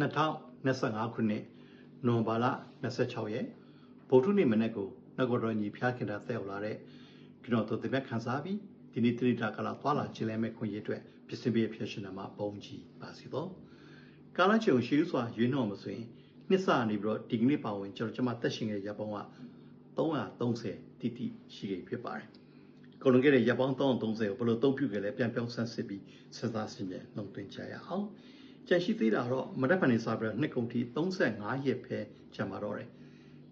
2025ခုနှစ်နိုဝင်ဘာလ26ရက်ဗုဒ္ဓနေ့မနေ့ကိုနဂတော်ညီဖျားခင်တာသက်ရောက်လာတဲ့ကျွန်တော်တို့တပည့်ခန်းစားပြီးဒီနေ့တိတာကလာသွားလာခြင်းလဲမဲ့ခွင့်ရအတွက်ပြင်ဆင်ပေးဖြစ်ရှင်နာမှာပုံကြီးပါစီတော့ကာလချုံရှိစွာရွေးနှော်မဆိုရင်နှစ်စနေပြီးတော့ဒီကနေ့ပါဝင်ကျွန်တော်ကျွန်မတက်ရှင်ရဲ့ရပောင်းက330တိတိရှိခဲ့ဖြစ်ပါတယ်ကုန်လုံးခဲ့တဲ့ရပ်ပေါင်း330ကိုဘယ်လိုသုံးပြုခဲ့လဲပြန်ပြောင်းဆန်းစစ်ပြီးစဉ်းစားဆင်ခြင်နှုတ်သွင်းကြရအောင် ကြံရှိသေးတာတော့မတက်ဖန်နေစားပြီးတော့နှစ်ကုန်ထိ35ရက်ပဲကျန်ပါတော့တယ်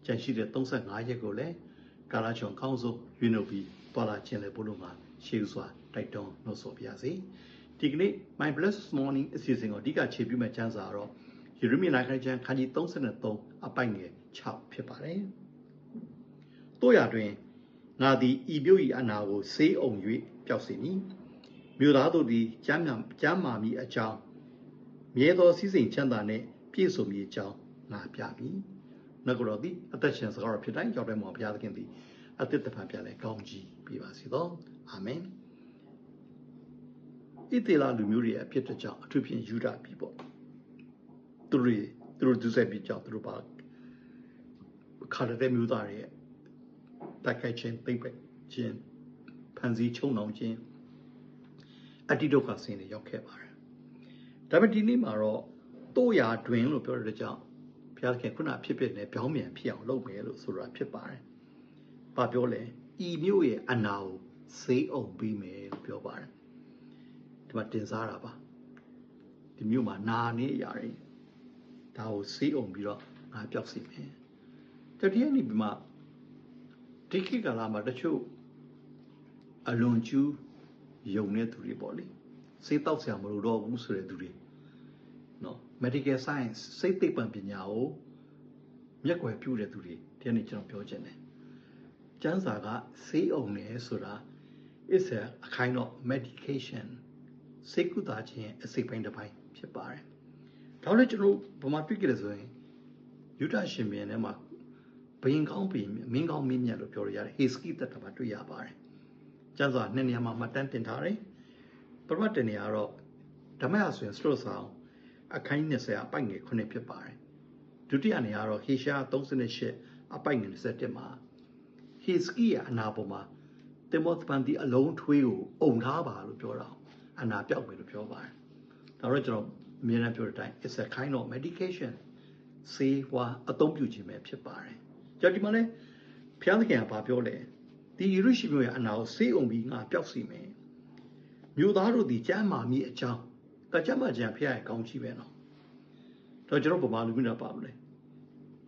ကြံရှိတဲ့35ရက်ကိုလည်းကာလာချုံကောင်းဆုံးရွေးနှုတ်ပြီးပေါ်လာခြင်းလေဘုလို့မှာရှေးဥစွာတိုက်တွန်းနှုတ်ဆော်ပြရစီဒီကနေ့ My Blessed Morning အစီအစဉ်ကိုအဓိကခြေပြုမဲ့ကျမ်းစာတော့ယေရမိနာခိုင်ကျမ်းခန်းကြီး33အပိုက်ငယ်6ဖြစ်ပါတယ်တို့ရတွင်ငါသည်ဤမြို့၏အနာကိုဆေးအောင်၍ပျောက်စေမည်မြို့သားတို့သည်ကျမ်းမြကျမ်းမာမည်အကြောင်း မြဲသောစည်းစိမ်ချမ်းသာနှင့်ပြည့်စုံမည်အကြောင်းငါပြမည်နဂရောသည်အသက်ရှင်စကားတော်ဖြစ်တိုင်းကြောက်တဲ့မောဘုရားသခင်သည်အသက်တဖန်ပြလဲကောင်းကြီးပြပါစေသောအာမင်ဣသေလလူမျိုးတွေအဖြစ်တကြောင်အထူးဖြင့်ယူဒပြည်ပေါ့သူတွေသူတို့ဒုစရိုက်ပြီးကြောင့်သူတို့ပါခါတဲ့မျိုးသားတွေရဲ့တိုက်ခိုက်ခြင်းသိမ့်ပက်ခြင်းဖန်ဆီးချုံနှောင်ခြင်းအတိဒုက္ခဆင်းတွေရောက်ခဲ့ပါတယ် ဒါပေမဲ့ဒီနေ့မှာတော့တိုးရာတွင်လို့ပြောတဲ့ကြောင့်ဘုရားခင်ခုနဖြစ်ဖြစ်နဲ့ပြောင်းပြန်ဖြစ်အောင်လုပ်မယ်လို့ဆိုတာဖြစ်ပါတယ်။ဘာပြောလဲဤမျိုးရဲ့အနာကိုစေးအောင်ပြီးမယ်လို့ပြောပါတယ်။ဒီမှာတင်စားတာပါ။ဒီမျိုးမှာနာနေရရင်ဒါကိုစေးအောင်ပြီးတော့ငါပြောက်စီမယ်။တတိယနေ့ဒီမှာဒီခေတ်ကာလမှာတချို့အလွန်ကျူးယုံတဲ့သူတွေပေါ့လေ စေးတောက်ဆရာမလို့တော့ဘူးဆိုတဲ့သူတွေနော် medical science စိတ်သိပ္ပံပညာကိုမျက်ကွယ်ပြုတဲ့သူတွေဒီနေ့ကျွန်တော်ပြောချင်တယ်ကျန်းစာကဆေးအောင်တယ်ဆိုတာ is a, a kind of medication စိတ်ကူတာခြင်းအစိတ်ပိုင်းတစ်ပိုင်းဖြစ်ပါတယ်ဒါလည်းကျွန်တော်ဗမာတွေ့ကြတယ်ဆိုရင်ယူဒရှင်မြန်ထဲမှာဘယင်ကောင်းဘယင်မင်းကောင်းမင်းမြတ်လို့ပြောရရတယ်ဟေစကီတက်တာမှာတွေ့ရပါတယ်ကျန်းစာနှစ်နေရာမှာမှတ်တမ်းတင်ထားတယ် ပရမတ်တင်နေရတော့ဓမ္မရဆိုရင်စ troke ဆောင်အခန်း20အပိုက်ငယ်9ဖြစ်ပါတယ်ဒုတိယနေရာတော့ဟေရှာ38အပိုက်ငယ်27မှာဟေစကီယာအနာပေါ်မှာတေမောသပန်ဒီအလုံးထွေးကိုအုံထားပါလို့ပြောတာအနာပြောက်ပဲလို့ပြောပါတယ်ဒါတော့ကျွန်တော်အမြဲတမ်းပြောတဲ့အတိုင်း it's a kind of medication ဆေးဝါးအသုံးပြုခြင်းပဲဖြစ်ပါတယ်ကြောက်ဒီမှာလဲဘုရားသခင်ကပြောလဲဒီယေရုရှလင်မြို့ရဲ့အနာကိုဆေးအုံပြီးငါပျောက်စီမယ် မြို့သားတို့ဒီကျမ်းမာမိအကြောင်းကကြမ်းမာခြင်းဖះရဲ့ကောင်းချီးပဲနော်တော့ကျွန်တော်ဗမာလူမျိုးတော့ပါဘူးလေ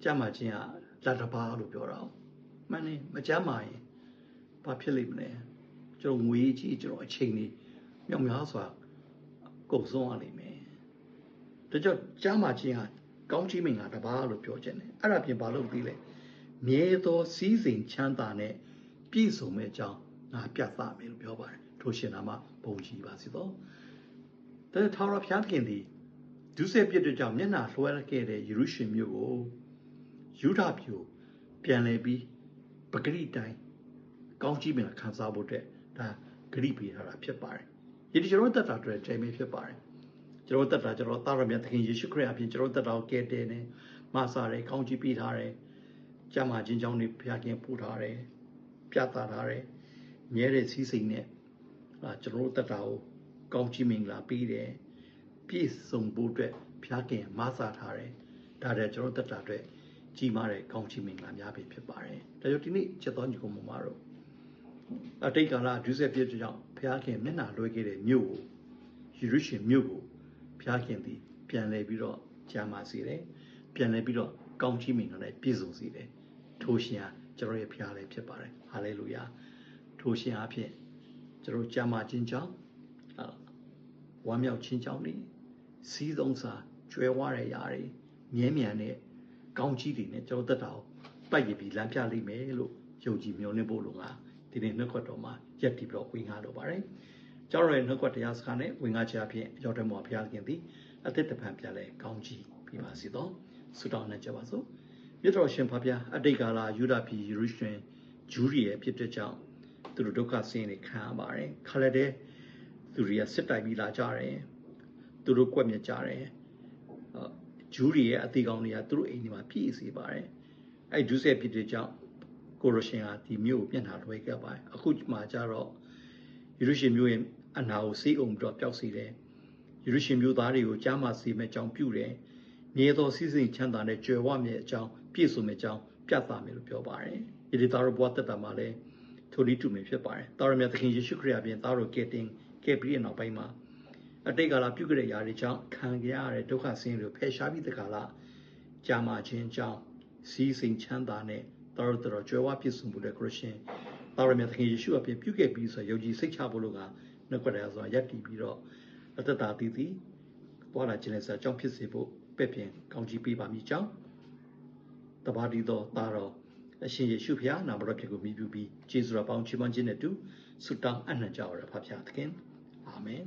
ကြမ်းမာခြင်းကလက်တပါလို့ပြောတာမှန်တယ်မကြမ်းမာရင်ဘာဖြစ်လိမ့်မလဲကျွန်တော်ငွေကြီးကျွန်တော်အချိန်ကြီးမြောက်များစွာကုန်ဆုံးရလိမ့်မယ်ဒါကြောင့်ကြမ်းမာခြင်းကကောင်းချီးမင်္ဂလာတပါလို့ပြောခြင်းတယ်အဲ့ဒါပြင်ဘာလို့ပြီးလဲမြဲသောစီးစိမ်ချမ်းသာနဲ့ပြည့်စုံမဲ့အကြောင်းငါပြသမယ်လို့ပြောပါတယ် ထိုရှင်နာမှာဘုံကြီးပါစေတော့တဲ့ထာဝရဘုရားသခင်သည်ဒုစရိုက်ပြစ်တဲ့ကြောင့်မျက်နှာလွှဲခဲ့တဲ့ယေရုရှလင်မြို့ကိုယူဒပြည်ပြန်လဲပြီးပဂရိတိုင်းကောင်းကြီးမင်ခံစားဖို့တဲ့ဒါဂရိပေးထားတာဖြစ်ပါတယ်။ဒီကျွန်တော်တက်တာအတွက်တိုင်မေဖြစ်ပါတယ်။ကျွန်တော်တက်တာကျွန်တော်သာရမြတ်သခင်ယေရှုခရစ်အပြင်ကျွန်တော်တက်တာကိုကယ်တင်နေမဆာတယ်ကောင်းကြီးပေးထားတယ်။ကျမ်းမာခြင်းကြောင့်နေဘုရားခင်ပို့ထားတယ်။ပြသထားတယ်။မြဲတဲ့စီးစိမ်နဲ့ အာကျွန်တော်တက်တာကိုကောင်းချီးမင်္ဂလာပေးတယ်ပြည့်စုံဖို့အတွက်ဘုရားခင်မဆာထားတယ်ဒါတဲ့ကျွန်တော်တက်တာအတွက်ကြီးမားတဲ့ကောင်းချီးမင်္ဂလာများပြီဖြစ်ပါတယ်ဒါကြောင့်ဒီနေ့ချက်တော်ညီကောင်မမတို့အတိတ်ကာလဒုစရပြည့်ကြောင့်ဘုရားခင်မျက်နှာလွှဲခဲ့တဲ့မြို့ကိုယေရုရှလင်မြို့ကိုဘုရားခင်သည်ပြန်လဲပြီးတော့ကြာမာစေတယ်ပြန်လဲပြီးတော့ကောင်းချီးမင်္ဂလာနဲ့ပြည့်စုံစေတယ်ထိုရှင်ဟာကျွန်တော်ရဲ့ဘုရားလည်းဖြစ်ပါတယ်ဟာလေလုယာထိုရှင်အဖြစ် ကျွန်တော်ကြာမာခြင်းကြောင့်ဝမ်းမြောက်ခြင်းကြောင့်နေစီးသုံးစာကျွဲဝါတဲ့ຢာတွေမြဲမြံတဲ့ကောင်းကြီးတွေနဲ့ကျွန်တော်သက်တာကိုပိုက်ရပြီးလမ်းပြလိမ့်မယ်လို့ယုံကြည်မျှော်လင့်ဖို့လိုကဒီနေ့နှုတ်ခွက်တော်မှာရက်တည်ပြီးတော့ဝင်ငါလိုပါတယ်။ကျောင်းရဲ့နှုတ်ခွက်တရားစကားနဲ့ဝင်ငါချအဖြစ်ရောက်တဲ့မော်ဘုရားခင်သည်အသက်တပံပြလဲကောင်းကြီးပြပါစေတော့ဆုတောင်းနေကြပါစို့။မြတ်တော်ရှင်ဖဗျာအတိတ်ကာလယူဒပြည်ယေရုရှလင်ဂျူးရီရဲ့ဖြစ်တဲ့ကြောင့် သူတို့ဒုက္ခဆင်းရဲခံရပါတယ်။ခါလက်တဲ့သူတွေကစစ်တိုက်ပြီးလာကြတယ်သူတို့ကွက်မြက်ကြတယ်ဂျူးတွေရဲ့အသေးကောင်းတွေကသူတို့အိမ်တွေမှာပြည့်စေပါတယ်အဲ့ဂျူးဆက်ဖြစ်တဲ့ကြောင့်ကိုရရှင်ဟာဒီမြို့ကိုပြန်လာလွှဲခဲ့ပါတယ်အခုမှကျတော့ယေရုရှလင်မြို့ရဲ့အနာကိုစေးအောင်ပြီးတော့ပျောက်စေတယ်ယေရုရှလင်မြို့သားတွေကိုကြားမှစေမဲ့ကြောင်းပြုတယ်မြဲသောစီးစိမ်ချမ်းသာတဲ့ကြွယ်ဝမြဲအကြောင်းပြည့်စုံမဲ့ကြောင်းပြသမယ်လို့ပြောပါတယ်ဒီဒီသားတို့ဘဝတက်တာမှာလည်း ထိုဒီတူမယ်ဖြစ်ပါတယ်သားရမြတ်သခင်ယေရှုခရစ်အပြင်သားတို့ကယ်တင်ကယ်ပြီးတဲ့နောက်ပိုင်းမှာအတိတ်ကာလပြုခဲ့တဲ့ຢာတွေကြောင့်ခံကြရတဲ့ဒုက္ခဆင်းရဲတွေကိုဖယ်ရှားပြီးတခါလားကြာမှချင်းကြောင့်စီးစိမ်ချမ်းသာနဲ့သားတို့တော်ကြွယ်ဝပြည့်စုံမှုတဲ့ခရစ်ရှင်သားရမြတ်သခင်ယေရှုအပြင်ပြုခဲ့ပြီးဆိုယုံကြည်စိတ်ချဖို့လို့ကနှုတ်ကပရဆိုတာယက်တည်ပြီးတော့အသက်တာတည်တည်သွားလာခြင်းနဲ့ဆိုအကြောင်းဖြစ်စေဖို့ပဲ့ပြင်ကောင်းချီးပေးပါမိကြောင်းတပါးဒီတော်သားတော် အရှင်ယေရှုဖျားနာမတော်ဖြစ်ကိုမြည်ပြုပြီးကျေးဇူးတော်ပေါင်းချီးမွမ်းခြင်းနဲ့တူဆုတောင်းအနံ့ကြရဖဖျားသခင်အာမင်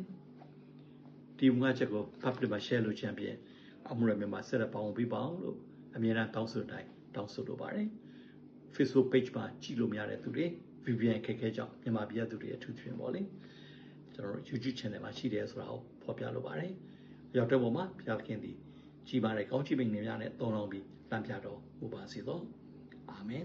ဒီမွားချက်ကို public မှာ share လုပ်ခြင်းဖြင့်အမှုရမြမှာဆက်လက်ပေါင်းပေးပါအောင်လို့အမြဲတမ်းတောင်းဆိုတိုင်းတောင်းဆိုလိုပါတယ် Facebook page မှာကြည့်လို့မရတဲ့သူတွေ VPN ခက်ခဲကြောင့်မြန်မာပြည်သူတွေအထူးသဖြင့်ပေါ့လေကျွန်တော်တို့ YouTube channel မှာရှိတယ်ဆိုတာကိုဖော်ပြလိုပါတယ်ရောက်တဲ့ပုံမှာဘုရားခင်သည်ကြီးပါတဲ့ကောင်းချီးမိန်နေများနဲ့တုံလောင်းပြီးတန်ပြတော်မူပါစေသော အာမင်